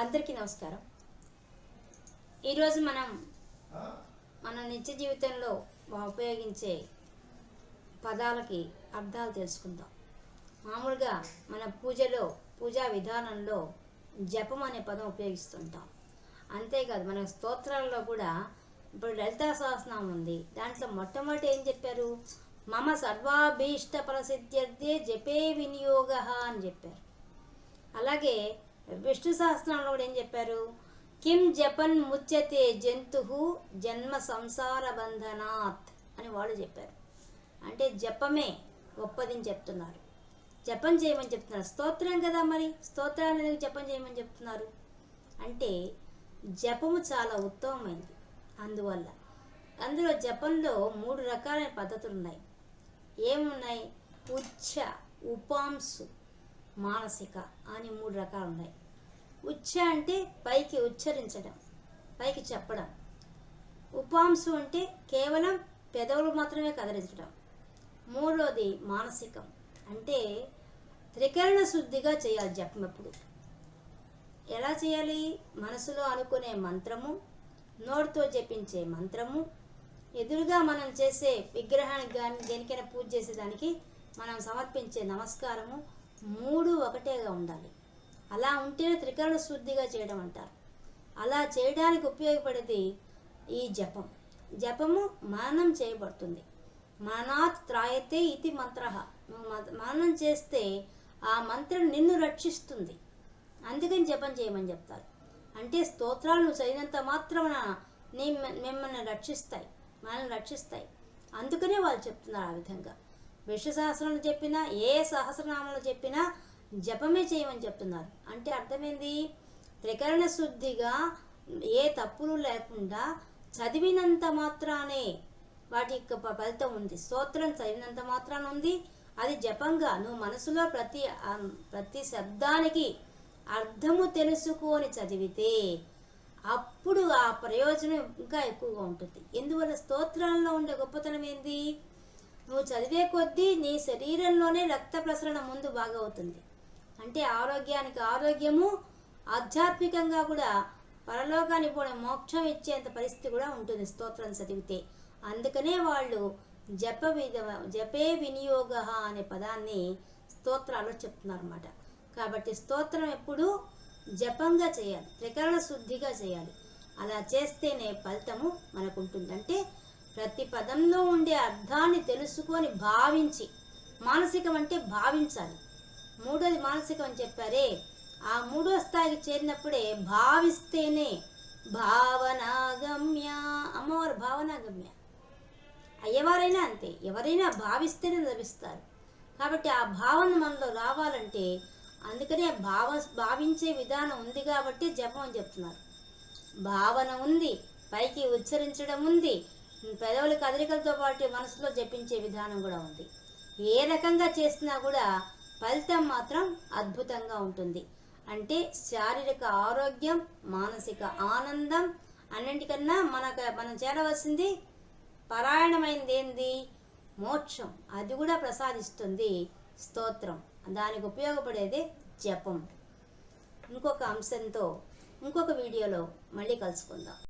అందరికీ నమస్కారం. ఈరోజు మనం మన నిత్య జీవితంలో ఉపయోగించే పదాలకి అర్థాలు తెలుసుకుందాం. మామూలుగా మన పూజలో పూజా విధానంలో జపం అనే పదం ఉపయోగిస్తుంటాం. అంతేకాదు మన స్తోత్రాల్లో కూడా ఇప్పుడు లలితా సహస్రనామం ఉంది. దాంట్లో మొట్టమొదటి ఏం చెప్పారు? మమ సర్వాభీష్ట ప్రసిద్ధ్యర్థే జపే వినియోగ అని చెప్పారు. అలాగే విష్ణు సహస్రంలో కూడా ఏం చెప్పారు? కిం జపన్ ముచ్చతే జంతు జన్మ సంసార బంధనాత్ అని వాళ్ళు చెప్పారు. అంటే జపమే గొప్పదని చెప్తున్నారు. జపం చేయమని చెప్తున్నారు. స్తోత్రం కదా మరి? స్తోత్రాన్ని ఎందుకు జపం చేయమని చెప్తున్నారు? అంటే జపము చాలా ఉత్తమమైంది. అందువల్ల అందులో జపంలో మూడు రకాలైన పద్ధతులు ఉన్నాయి ఏమున్నాయి? ఉచ్చ ఉపాంసు మానసిక అని మూడు రకాలు ఉన్నాయి. ఉచ్చ అంటే పైకి ఉచ్చరించడం పైకి చెప్పడం. ఉపాంశు అంటే కేవలం పెదవులు మాత్రమే కదిలించడం. మూడోది మానసికం అంటే త్రికరణ శుద్ధిగా చేయాలి జపం ఎప్పుడు. ఎలా చేయాలి? మనసులో అనుకునే మంత్రము నోటితో జపించే మంత్రము ఎదురుగా మనం చేసే విగ్రహానికి కానీ దేనికైనా పూజ చేసేదానికి మనం సమర్పించే నమస్కారము మూడు ఒకటేగా ఉండాలి. అలా ఉంటేనే త్రికరణ శుద్ధిగా చేయడం అంటారు. అలా చేయడానికి ఉపయోగపడేది ఈ జపం. జపము మననం చేయబడుతుంది. మననాత్ త్రాయతే ఇది మంత్ర. నువ్వు మననం చేస్తే ఆ మంత్రం నిన్ను రక్షిస్తుంది. అందుకని జపం చేయమని చెప్తారు. అంటే స్తోత్రాలు చదివినంత మాత్రమున నీ మిమ్మల్ని రక్షిస్తాయి. మనల్ని రక్షిస్తాయి. అందుకనే వాళ్ళు చెప్తున్నారు ఆ విధంగా. విష్ణు సహస్రంలో చెప్పినా ఏ సహస్రనామంలో చెప్పినా జపమే చేయమని చెప్తున్నారు. అంటే అర్థమైంది? త్రికరణ శుద్ధిగా ఏ తప్పులు లేకుండా చదివినంత మాత్రానే వాటి యొక్క ఫలితం ఉంది. స్తోత్రం చదివినంత మాత్రాన ఉంది. అది జపంగా నువ్వు మనసులో ప్రతి ప్రతి శబ్దానికి అర్థము తెలుసుకొని చదివితే అప్పుడు ఆ ప్రయోజనం ఇంకా ఎక్కువగా ఉంటుంది. ఎందువల్ల స్తోత్రాల్లో ఉండే గొప్పతనం ఏంది? నువ్వు చదివే కొద్దీ నీ శరీరంలోనే రక్త ప్రసరణ ముందు బాగా అవుతుంది అంటే ఆరోగ్యానికి ఆరోగ్యము ఆధ్యాత్మికంగా కూడా పరలోకానికి పోయిన మోక్షం ఇచ్చేంత పరిస్థితి కూడా ఉంటుంది స్తోత్రం చదివితే. అందుకనే వాళ్ళు జప విధ జపే వినియోగ అనే పదాన్ని స్తోత్రాల్లో చెప్తున్నారన్నమాట. కాబట్టి స్తోత్రం ఎప్పుడు జపంగా చేయాలి త్రికరణ శుద్ధిగా చేయాలి. అలా చేస్తేనే ఫలితము మనకు ఉంటుంది అంటే ప్రతి పదంలో ఉండే అర్థాన్ని తెలుసుకొని భావించి మానసికం అంటే భావించాలి. మూడోది మానసికం అని చెప్పారే. ఆ మూడో స్థాయికి చేరినప్పుడే భావిస్తేనే భావనాగమ్య అమ్మవారు భావనాగమ్య. అయ్యవారైనా అంతే ఎవరైనా భావిస్తేనే లభిస్తారు. కాబట్టి ఆ భావన మనలో రావాలంటే అందుకనే భావ భావించే విధానం ఉంది కాబట్టి జపం అని చెప్తున్నారు. భావన ఉంది పైకి ఉచ్చరించడం ఉంది పెదవుల కదలికలతో పాటు మనసులో జపించే విధానం కూడా ఉంది. ఏ రకంగా చేసినా కూడా ఫలితం మాత్రం అద్భుతంగా ఉంటుంది. అంటే శారీరక ఆరోగ్యం మానసిక ఆనందం అన్నింటికన్నా మనకు మనం చేరవలసింది పరాయణమైంది ఏంది మోక్షం. అది కూడా ప్రసాదిస్తుంది స్తోత్రం. దానికి ఉపయోగపడేదే జపం. ఇంకొక అంశంతో ఇంకొక వీడియోలో మళ్ళీ కలుసుకుందాం.